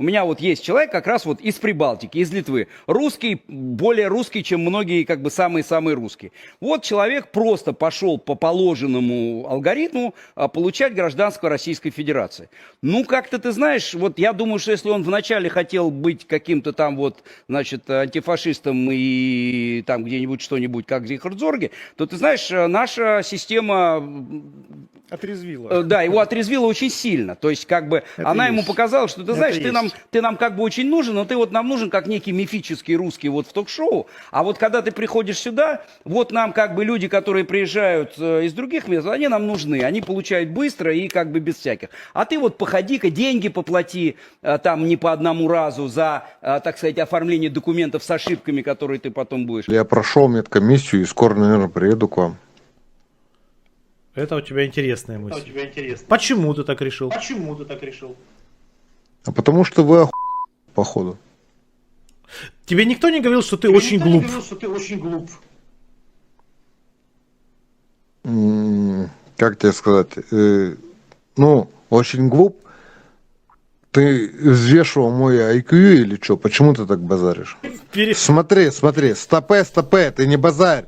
У меня вот есть человек как раз вот из Прибалтики, из Литвы. Русский, более русский, чем многие, как бы самые-самые русские. Вот человек просто пошел по положенному алгоритму а, получать гражданство Российской Федерации. Ну, как-то ты знаешь, вот я думаю, что если он вначале хотел быть каким-то там вот, значит, антифашистом и там где-нибудь что-нибудь, как Рихард Зорге, то ты знаешь, э, наша система Отрезвило. Э, Да, его отрезвила очень сильно. То есть, как бы, Это она ему есть. показала, что ты Это знаешь, ты есть. нам, ты нам как бы очень нужен, но ты вот нам нужен как некий мифический русский вот в ток-шоу. А вот когда ты приходишь сюда, вот нам как бы люди, которые приезжают э, из других мест, они нам нужны. Они получают быстро и как бы без всяких. А ты вот походи-ка, деньги поплати э, там не по одному разу за, э, так сказать, оформление документов с ошибками, которые ты потом будешь. Я прошел медкомиссию и скоро, наверное, приеду к вам. Это у тебя интересная А у мысль. тебя интересно. Почему ты так решил? Почему ты так решил? А потому что вы оху... походу. Тебе никто не говорил, что ты Тебе очень никто не глуп? говорил, что ты очень глуп. Как тебе сказать? Э, Ну, очень глуп. Ты взвешивал мой IQ или что? Почему ты так базаришь? Пере- Смотри, смотри, стопе, стопе, ты не базарь.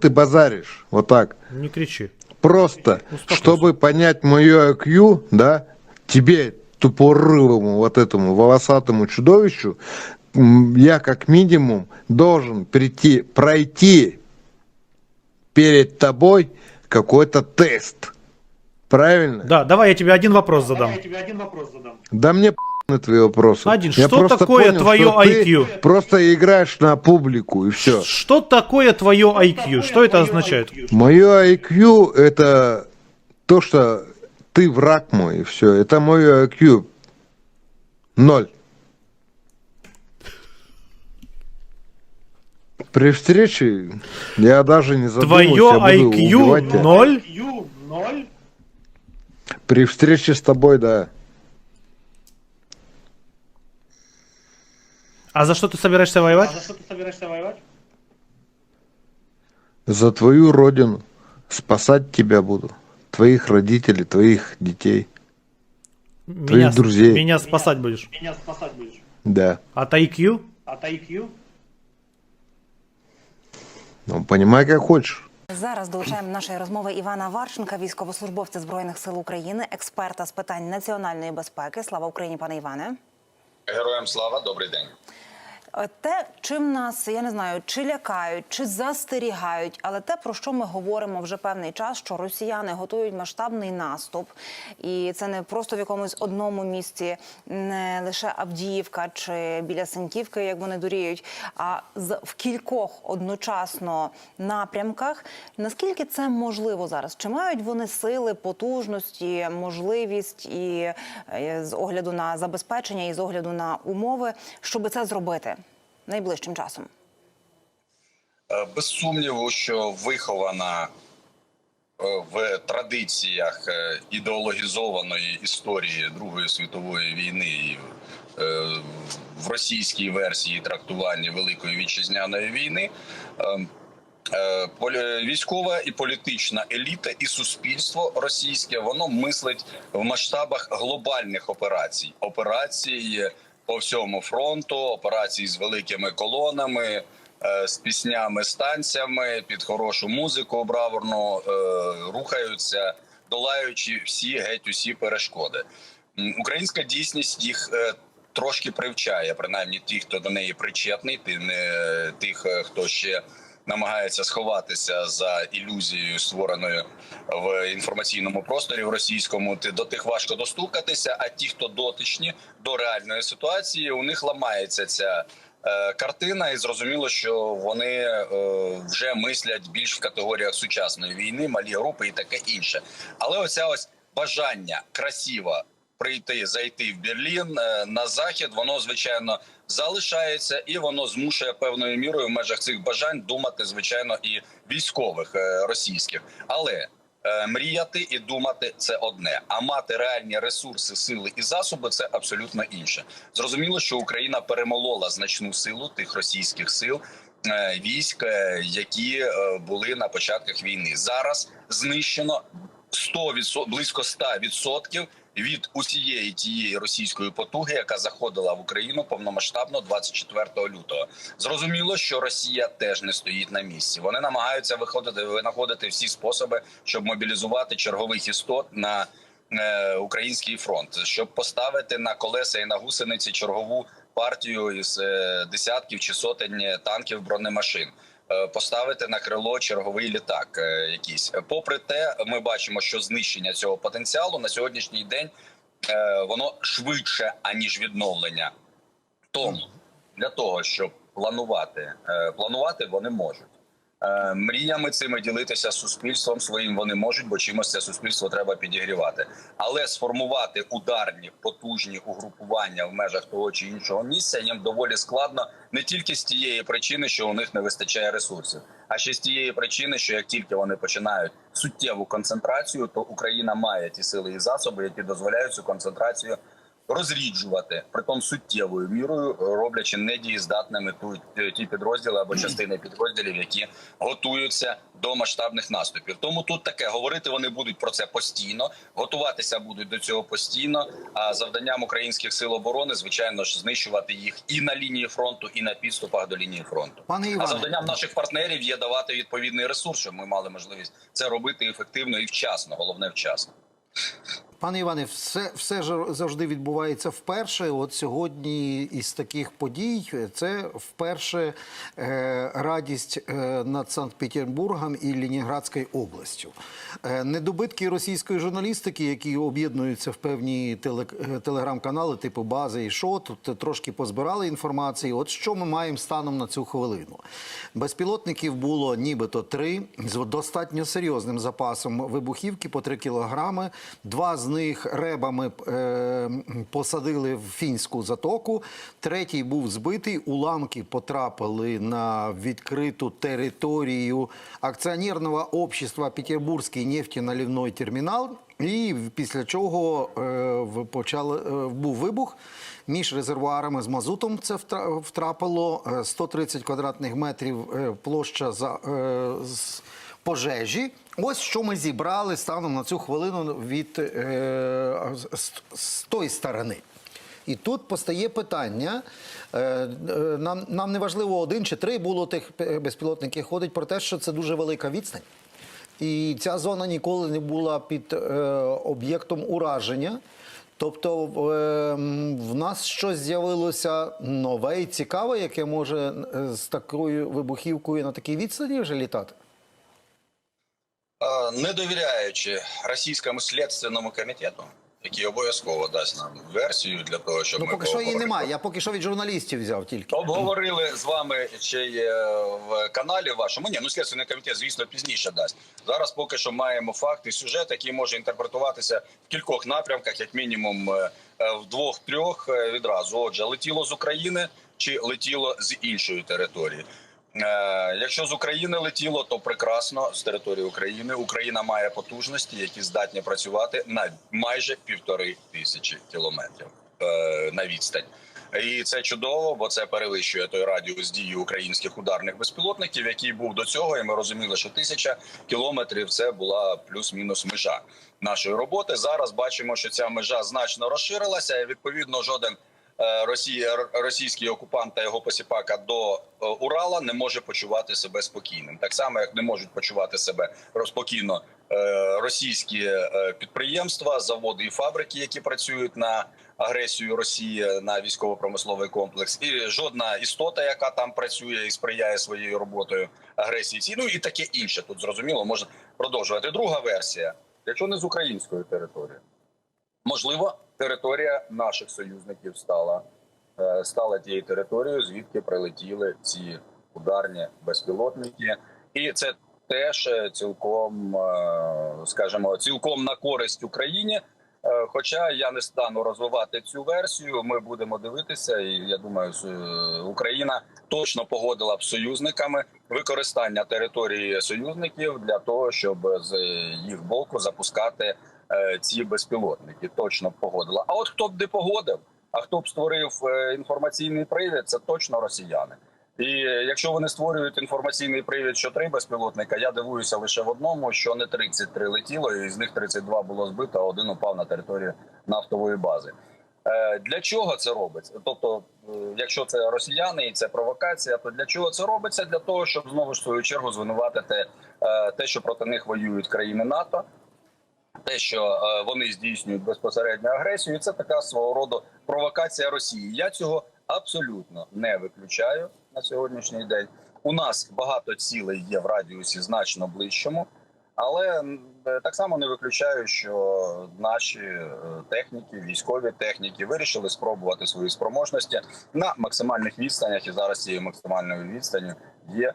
Ты базаришь. Вот так. Не кричи. Просто, Успокойся. чтобы понять мое IQ, да, тебе, тупорылому, вот этому волосатому чудовищу, я как минимум должен прийти, пройти перед тобой какой-то тест. Правильно? Да, давай я тебе один вопрос задам. Давай я тебе один вопрос задам. Да мне на твои вопросы. Один, Я что такое понял, твое что ты IQ? Просто играешь на публику и все. Что такое твое IQ? Что это твое означает? IQ? Мое IQ это то, что ты враг мой, и все. Это мое IQ ноль. При встрече я даже не задумываюсь, Твое я буду убивать IQ тебя. ноль? При встрече с тобой, да. А за что ты собираешься А воевать? за что ты собираешься воевать? За твою родину спасать тебя буду. Твоих родителей, твоих детей. Меня, друзей. меня спасать будешь. Меня спасать будешь. Да. От IQ? От IQ? Ну, понимай, как хочешь. Зараз долучаємо до нашої розмови Івана Варченка, військовослужбовця збройних сил України, експерта з питань національної безпеки. Слава Україні, пане Іване. Героям слава, добрий день. Е, Те, чим нас я не знаю, чи лякають, чи застерігають, але те, про що ми говоримо вже певний час, що росіяни готують масштабний наступ, і це не просто в якомусь одному місці, не лише Авдіївка чи біля Синьківки, як вони дуріють, а в кількох одночасно напрямках. Наскільки це можливо зараз? Чи мають вони сили, потужності, можливість і е, з огляду на забезпечення, і з огляду на умови, щоб це зробити найближчим часом? Е, Без сумніву, що вихована е, в традиціях е, ідеологізованої історії Другої світової війни і в російській версії трактування Великої вітчизняної війни. е, е, Військова і політична еліта і суспільство російське воно мислить в масштабах глобальних операцій, операцій по всьому фронту, операції з великими колонами, е, з піснями, станцями під хорошу музику браворно е, рухаються, долаючи всі геть усі перешкоди. Українська дійсність їх е, трошки привчає, принаймні ті, хто до неї причетний, тих, хто ще намагається сховатися за ілюзією, створеною в інформаційному просторі в російському. Ти до тих важко достукатися. А ті, хто дотичні до реальної ситуації, у них ламається ця. е, Картина, і зрозуміло, що вони е, вже мислять більш в категоріях сучасної війни, малі групи і таке інше. Але оця ось бажання красиво прийти, зайти в Берлін е, на захід, воно звичайно залишається, і воно змушує певною мірою в межах цих бажань думати, звичайно, і військових е, російських. Але е, мріяти і думати це одне, а мати реальні ресурси, сили і засоби це абсолютно інше. Зрозуміло, що Україна перемолола значну силу тих російських сил. Військ, які були на початках війни, зараз знищено 100%, близько 100% від усієї тієї російської потуги, яка заходила в Україну повномасштабно 24 лютого. Зрозуміло, що Росія теж не стоїть на місці. Вони намагаються виходити винаходити всі способи, щоб мобілізувати чергових істот на е, український фронт, щоб поставити на колеса і на гусениці чергову партію із е, десятків чи сотень танків бронемашин. Е, Поставити на крило черговий літак, е, якийсь попри те, ми бачимо, що знищення цього потенціалу на сьогоднішній день е, воно швидше аніж відновлення. Тому для того, щоб планувати, планувати вони можуть. Е, Мріями цими ділитися суспільством своїм вони можуть, бо чимось це суспільство треба підігрівати. Але сформувати ударні потужні угрупування в межах того чи іншого місця їм доволі складно не тільки з тієї причини, що у них не вистачає ресурсів, а ще з тієї причини, що як тільки вони починають суттєву концентрацію, то Україна має ті сили і засоби, які дозволяють цю концентрацію розріджувати, притом суттєвою мірою, роблячи недієздатними ту ті підрозділи або частини підрозділів, які готуються до масштабних наступів. Тому тут таке говорити вони будуть про це постійно, готуватися будуть до цього постійно. А завданням українських сил оборони, звичайно ж, знищувати їх і на лінії фронту, і на підступах до лінії фронту. Пане А завданням наших партнерів є давати відповідний ресурс, щоб ми мали можливість це робити ефективно і вчасно. Головне вчасно. Пане Іване, все, все ж завжди відбувається вперше. От сьогодні із таких подій це вперше е, радість е, над Санкт-Петербургом і Ленінградською областю. Е, недобитки російської журналістики, які об'єднуються в певні теле, е, телеграм-канали, типу Бази і Шо, тут трошки позбирали інформації. От що ми маємо станом на цю хвилину? Безпілотників було нібито три з достатньо серйозним запасом вибухівки по 3 кілограми. Два з них ребами е, посадили в фінську затоку. Третій був збитий. Уламки потрапили на відкриту територію акціонерного общества Петербурзький нефтеналивний термінал. І після чого е, почали, е, був вибух між резервуарами з мазутом. Це втра- втрапило Е, 130 квадратних метрів площа за пожежі. Ось що ми зібрали станом на цю хвилину від е, з, з тої сторони. І тут постає питання. е, е, Нам, нам не важливо один чи три було тих безпілотників. Ходить про те, що це дуже велика відстань. І ця зона ніколи не була під е, об'єктом ураження. Тобто е, в нас щось з'явилося нове і цікаве, яке може е, з такою вибухівкою на такій відстані вже літати. Е, не довіряючи російському слідственному комітету, який обов'язково дасть нам версію для того, щоб Ну, ми поки що її немає. Я поки що від журналістів взяв тільки. Обговорили з вами й е, в каналі вашому. Ні, ну слідственний комітет, звісно, пізніше дасть. Зараз поки що маємо факт і сюжет, який може інтерпретуватися в кількох напрямках, як мінімум е, в двох-трьох відразу. Отже, летіло з України чи летіло з іншої території. Е, Якщо з України летіло, то прекрасно з території України. Україна має потужності, які здатні працювати на майже півтори тисячі кілометрів е, на відстань. І це чудово, бо це перевищує той радіус дії українських ударних безпілотників, який був до цього. І ми розуміли, що тисяча кілометрів це була плюс-мінус межа нашої роботи. Зараз бачимо, що ця межа значно розширилася. і Відповідно, жоден Росія, російський окупант та його посіпака до е, Урала не може почувати себе спокійним, так само як не можуть почувати себе розпокійно е, російські е, підприємства, заводи і фабрики, які працюють на агресію Росії на військово-промисловий комплекс, і жодна істота, яка там працює і сприяє своєю роботою агресії, ну і таке інше. Тут зрозуміло можна продовжувати. Друга версія, якщо не з української території. Можливо, територія наших союзників стала, е, стала тією територією, звідки прилетіли ці ударні безпілотники, і це теж е, цілком, е, скажімо, цілком на користь Україні. Хоча я не стану розвивати цю версію, ми будемо дивитися, і я думаю, Україна точно погодила б союзниками використання території союзників для того, щоб з їх боку запускати ці безпілотники. Точно погодила. А от хто б не погодив, а хто б створив е, інформаційний привід, це точно росіяни. І якщо вони створюють інформаційний привід, що три безпілотника, я дивуюся лише в одному, що не 33 летіло, і з них 32 було збито, а один упав на територію нафтової бази. Е, Для чого це робиться? Тобто, е, якщо це росіяни і це провокація, то для чого це робиться? Для того, щоб знову ж свою чергу звинуватити е, те, що проти них воюють країни НАТО, те, що е, вони здійснюють безпосередню агресію, це така свого роду провокація Росії. Я цього абсолютно не виключаю на сьогоднішній день. У нас багато цілей є в радіусі значно ближчому, але е, так само не виключаю, що наші е, техніки, військові техніки, вирішили спробувати свої спроможності на максимальних відстанях. І зараз цією максимальною відстанню є